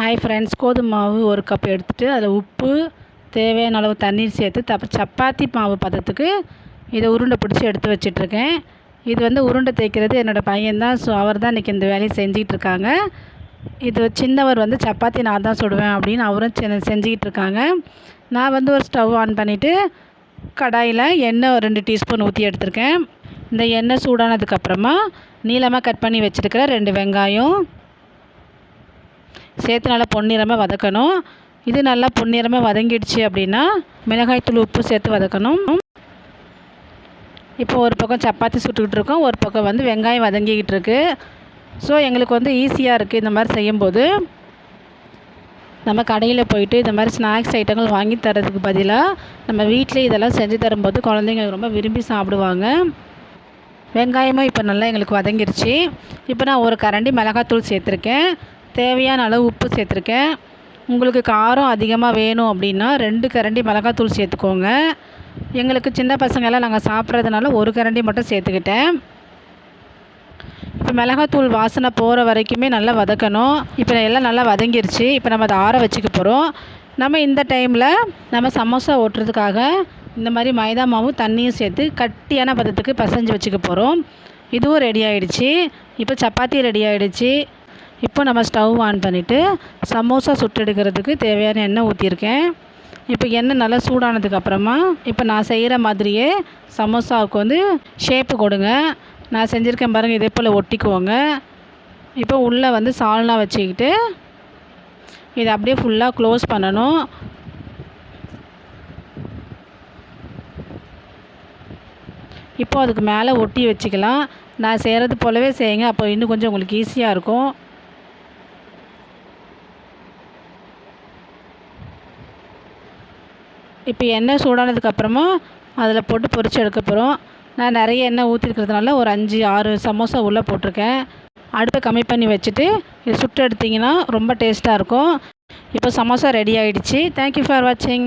Hi friends கோதுமை மாவு ஒரு கப் எடுத்துகிட்டு அதில் உப்பு தேவையான அளவு தண்ணீர் சேர்த்து தப் சப்பாத்தி மாவு பதத்துக்கு இதை உருண்டை பிடிச்சி எடுத்து வச்சிட்ருக்கேன். இது வந்து உருண்டை தேய்க்கிறது என்னோடய பையன்தான் ஸோ அவர் தான் இன்றைக்கி இந்த வேலையை செஞ்சுக்கிட்டு இருக்காங்க இது சின்னவர் வந்து சப்பாத்தி நான் தான் சுடுவேன் அப்படின்னு அவரும் செ செஞ்சுக்கிட்டு இருக்காங்க நான் வந்து ஒரு ஸ்டவ் ஆன் பண்ணிவிட்டு கடாயில் எண்ணெய் ஒரு ரெண்டு டீஸ்பூன் ஊற்றி எடுத்திருக்கேன். இந்த எண்ணெய் சூடானதுக்கப்புறமா நீளமாக கட் பண்ணி வச்சுருக்கிற ரெண்டு வெங்காயம் சேர்த்து நல்லா பொன்னிறமாக வதக்கணும். இது நல்லா பொன்னிறமாக வதங்கிடுச்சு அப்படின்னா மிளகாய்த்தூள் உப்பு சேர்த்து வதக்கணும். இப்போ ஒரு பக்கம் சப்பாத்தி சுட்டுக்கிட்டு இருக்கோம். ஒரு பக்கம் வந்து வெங்காயம் வதங்கிக்கிட்டு இருக்கு. ஸோ எங்களுக்கு வந்து ஈஸியாக இருக்குது இந்த மாதிரி செய்யும்போது. நம்ம கடையில் போயிட்டு இந்த மாதிரி ஸ்நாக்ஸ் ஐட்டங்கள் வாங்கி தரதுக்கு பதிலாக நம்ம வீட்டிலே இதெல்லாம் செஞ்சு தரும்போது குழந்தைங்க ரொம்ப விரும்பி சாப்பிடுவாங்க. வெங்காயமும் இப்போ நல்லா எங்களுக்கு வதங்கிருச்சு. இப்போ நான் ஒரு கரண்டி மிளகாத்தூள் சேர்த்துருக்கேன். தேவையான அளவு உப்பு சேர்த்துருக்கேன். உங்களுக்கு காரம் அதிகமாக வேணும் அப்படின்னா ரெண்டு கரண்டி மிளகாத்தூள் சேர்த்துக்கோங்க. எங்களுக்கு சின்ன பசங்கள்லாம் நாங்கள் சாப்பிட்றதுனால ஒரு கரண்டி மட்டும் சேர்த்துக்கிட்டேன். இப்போ மிளகாத்தூள் வாசனை போகிற வரைக்குமே நல்லா வதக்கணும். இப்போ எல்லாம் நல்லா வதங்கிருச்சு. இப்போ நம்ம அதை ஆற வச்சுக்க போகிறோம் நம்ம இந்த டைமில் நம்ம சமோசா ஓட்டுறதுக்காக இந்த மாதிரி மைதா மாவும் தண்ணியும் சேர்த்து கட்டியான பதத்துக்கு பசைஞ்சு வச்சுக்க போகிறோம் இதுவும் ரெடி ஆகிடுச்சு இப்போ சப்பாத்தி ரெடி ஆகிடுச்சு இப்போ நம்ம ஸ்டவ் ஆன் பண்ணிவிட்டு சமோசா சுட்டெடுக்கிறதுக்கு தேவையான எண்ணெய் ஊற்றிருக்கேன் இப்போ எண்ணெய் நல்லா சூடானதுக்கப்புறமா இப்போ நான் செய்கிற மாதிரியே சமோசாவுக்கு வந்து ஷேப்பு கொடுங்க. நான் செஞ்சுருக்கேன் பாருங்கள் இதே போல் ஒட்டிக்குவோங்க இப்போ உள்ளே வந்து சால்னா வச்சுக்கிட்டு இதை அப்படியே ஃபுல்லாக க்ளோஸ் பண்ணணும். இப்போ அதுக்கு மேலே ஒட்டி வச்சுக்கலாம். நான் செய்கிறது போலவே செய்யுங்க அப்போ இன்னும் கொஞ்சம் உங்களுக்கு ஈஸியாக இருக்கும். இப்போ எண்ணெய் சூடானதுக்கப்புறமா அதில் போட்டு பொரிச்சு எடுக்க போகிறோம் நான் நிறைய எண்ணெய் ஊற்றிருக்கிறதுனால ஒரு அஞ்சு ஆறு சமோசா உள்ளே போட்டிருக்கேன். அடுப்பை கம்மி பண்ணி வச்சுட்டு இது சுட்டு எடுத்திங்கன்னா ரொம்ப டேஸ்ட்டாக இருக்கும். இப்போ சமோசா ரெடி ஆகிடுச்சி தேங்க்யூ ஃபார் வாட்சிங்